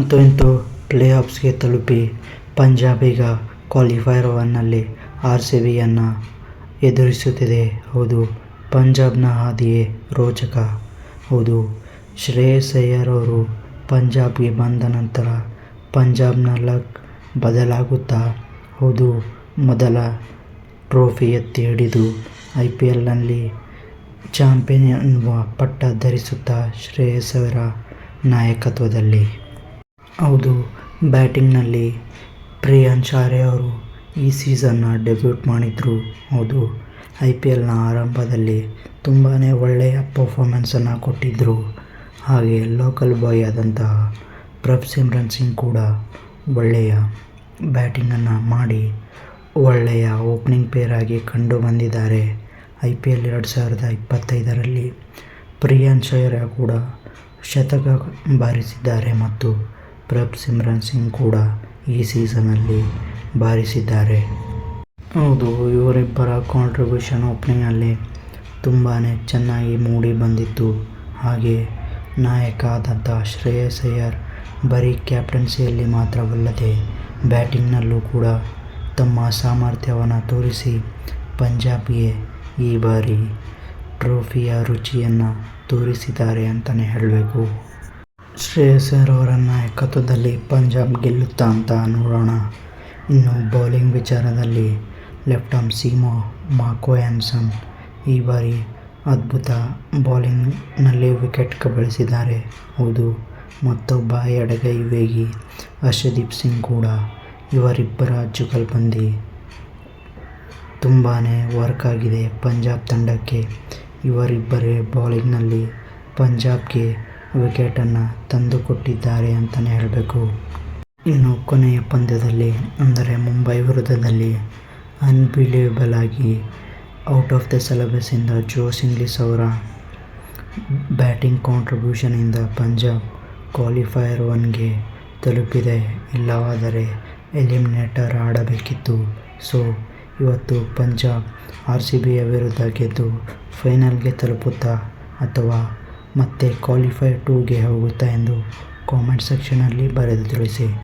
ಅಂತೂ ಇಂತೂ ಪ್ಲೇ ಆಫ್ಸ್ಗೆ ತಲುಪಿ ಪಂಜಾಬ್ ಈಗ ಕ್ವಾಲಿಫೈಯರ್ ಒನ್ನಲ್ಲಿ ಆರ್ ಸಿ ಬಿಯನ್ನು ಎದುರಿಸುತ್ತಿದೆ. ಹೌದು, ಪಂಜಾಬ್ನ ಹಾದಿಯೇ ರೋಚಕ. ಹೌದು ಶ್ರೇಯಸ್ ಅಯ್ಯರ್ ಅವರು ಪಂಜಾಬ್ಗೆ ಬಂದ ನಂತರ ಪಂಜಾಬ್ನ ಲಕ್ ಬದಲಾಗುತ್ತಾ? ಹೌದು, ಮೊದಲ ಟ್ರೋಫಿ ಎತ್ತಿ ಹಿಡಿದು ಐ ಪಿ ಎಲ್ನಲ್ಲಿ ಚಾಂಪಿಯನ್ ಎನ್ನುವ ಪಟ್ಟ ಧರಿಸುತ್ತಾ ಶ್ರೇಯಸ್ ಅವರ ನಾಯಕತ್ವದಲ್ಲಿ. ಹೌದು, ಬ್ಯಾಟಿಂಗ್ನಲ್ಲಿ ಪ್ರಿಯಾಂಶ್ ಆರ್ಯ ಅವರು ಈ ಸೀಸನ್ನ ಡೆಬ್ಯೂಟ್ ಮಾಡಿದರು. ಹೌದು, ಐ ಪಿ ಎಲ್ನ ಆರಂಭದಲ್ಲಿ ತುಂಬಾ ಒಳ್ಳೆಯ ಪರ್ಫಾರ್ಮೆನ್ಸನ್ನು ಕೊಟ್ಟಿದ್ದರು ಹಾಗೆ ಲೋಕಲ್ ಬಾಯ್ ಆದಂತಹ ಪ್ರಭ್ ಸಿಮ್ರನ್ ಸಿಂಗ್ ಕೂಡ ಒಳ್ಳೆಯ ಬ್ಯಾಟಿಂಗನ್ನು ಮಾಡಿ ಒಳ್ಳೆಯ ಓಪನಿಂಗ್ ಪೇರ್ ಆಗಿ ಕಂಡು ಬಂದಿದ್ದಾರೆ. ಐ ಪಿ ಎಲ್ ಎರಡು ಸಾವಿರದ ಇಪ್ಪತ್ತೈದರಲ್ಲಿ ಆರ್ಯ ಕೂಡ ಶತಕ ಬಾರಿಸಿದ್ದಾರೆ ಮತ್ತು ಪ್ರಭ್ ಸಿಮ್ರನ್ ಸಿಂಗ್ ಕೂಡ ಈ ಸೀಸನಲ್ಲಿ ಬಾರಿಸಿದ್ದಾರೆ. ಹೌದು, ಇವರಿಬ್ಬರ ಕಾಂಟ್ರಿಬ್ಯೂಷನ್ ಓಪನಿಂಗಲ್ಲಿ ತುಂಬಾ ಚೆನ್ನಾಗಿ ಮೂಡಿ ಬಂದಿತ್ತು. ಹಾಗೆ ನಾಯಕ ಆದಂಥ ಶ್ರೇಯಸ್ ಅಯ್ಯರ್ ಬರೀ ಕ್ಯಾಪ್ಟನ್ಸಿಯಲ್ಲಿ ಮಾತ್ರವಲ್ಲದೆ ಬ್ಯಾಟಿಂಗ್ನಲ್ಲೂ ಕೂಡ ತಮ್ಮ ಸಾಮರ್ಥ್ಯವನ್ನು ತೋರಿಸಿ ಪಂಜಾಬ್ಗೆ ಈ ಬಾರಿ ಟ್ರೋಫಿಯ ರುಚಿಯನ್ನು ತೋರಿಸಿದ್ದಾರೆ ಅಂತಲೇ ಹೇಳಬೇಕು. ಶ್ರೇಯಸ್ ಅವರ ನಾಯಕತ್ವದಲ್ಲಿ ಪಂಜಾಬ್ ಗೆಲ್ಲುತ್ತಾ ಅಂತ ನೋಡೋಣ. ಇನ್ನು ಬೌಲಿಂಗ್ ವಿಚಾರದಲ್ಲಿ left arm seamer Marco Jansen ಈ ಬಾರಿ ಅದ್ಭುತ ಬೌಲಿಂಗ್ನಲ್ಲಿ ವಿಕೆಟ್ ಕಬಳಿಸಿದ್ದಾರೆ ಹೌದು, ಮತ್ತೊಬ್ಬ ಎಡಗೈ ವೇಗಿ ಹರ್ಷದೀಪ್ ಸಿಂಗ್ ಕೂಡ ಇವರಿಬ್ಬರ ಜುಗಲ್ಬಂದಿ. ತುಂಬಾ ವರ್ಕ್ ಆಗಿದೆ ಪಂಜಾಬ್ ತಂಡಕ್ಕೆ. ಇವರಿಬ್ಬರೇ ಬೌಲಿಂಗ್ನಲ್ಲಿ ಪಂಜಾಬ್ಗೆ ವಿಕೆಟನ್ನು ತಂದುಕೊಟ್ಟಿದ್ದಾರೆ ಅಂತಲೇ ಹೇಳಬೇಕು. ಇನ್ನು ಕೊನೆಯ ಪಂದ್ಯದಲ್ಲಿ, ಅಂದರೆ ಮುಂಬೈ ವಿರುದ್ಧದಲ್ಲಿ ಅನ್ಬಿಲೀವಬಲ್ ಆಗಿ ಔಟ್ ಆಫ್ ದ ಸಿಲೆಬಸ್ಸಿಂದ ಜೋಸ್ ಇಂಗ್ಲಿಸ್ ಅವರ ಬ್ಯಾಟಿಂಗ್ ಕಾಂಟ್ರಿಬ್ಯೂಷನಿಂದ ಪಂಜಾಬ್ ಕ್ವಾಲಿಫೈಯರ್ ಒನ್ಗೆ ತಲುಪಿದೆ. ಇಲ್ಲವಾದರೆ ಎಲಿಮಿನೇಟರ್ ಆಡಬೇಕಿತ್ತು. ಸೊ, ಇವತ್ತು ಪಂಜಾಬ್ ಆರ್ ಸಿ ಬಿಯ ವಿರುದ್ಧ ಗೆದ್ದು ಫೈನಲ್ಗೆ ತಲುಪುತ್ತಾ ಅಥವಾ ಮತ್ತೆ ಕ್ವಾಲಿಫೈ ಟೂಗೆ ಹೋಗುತ್ತಾ ಎಂದು ಕಾಮೆಂಟ್ ಸೆಕ್ಷನಲ್ಲಿ ಬರೆದು ತಿಳಿಸಿ.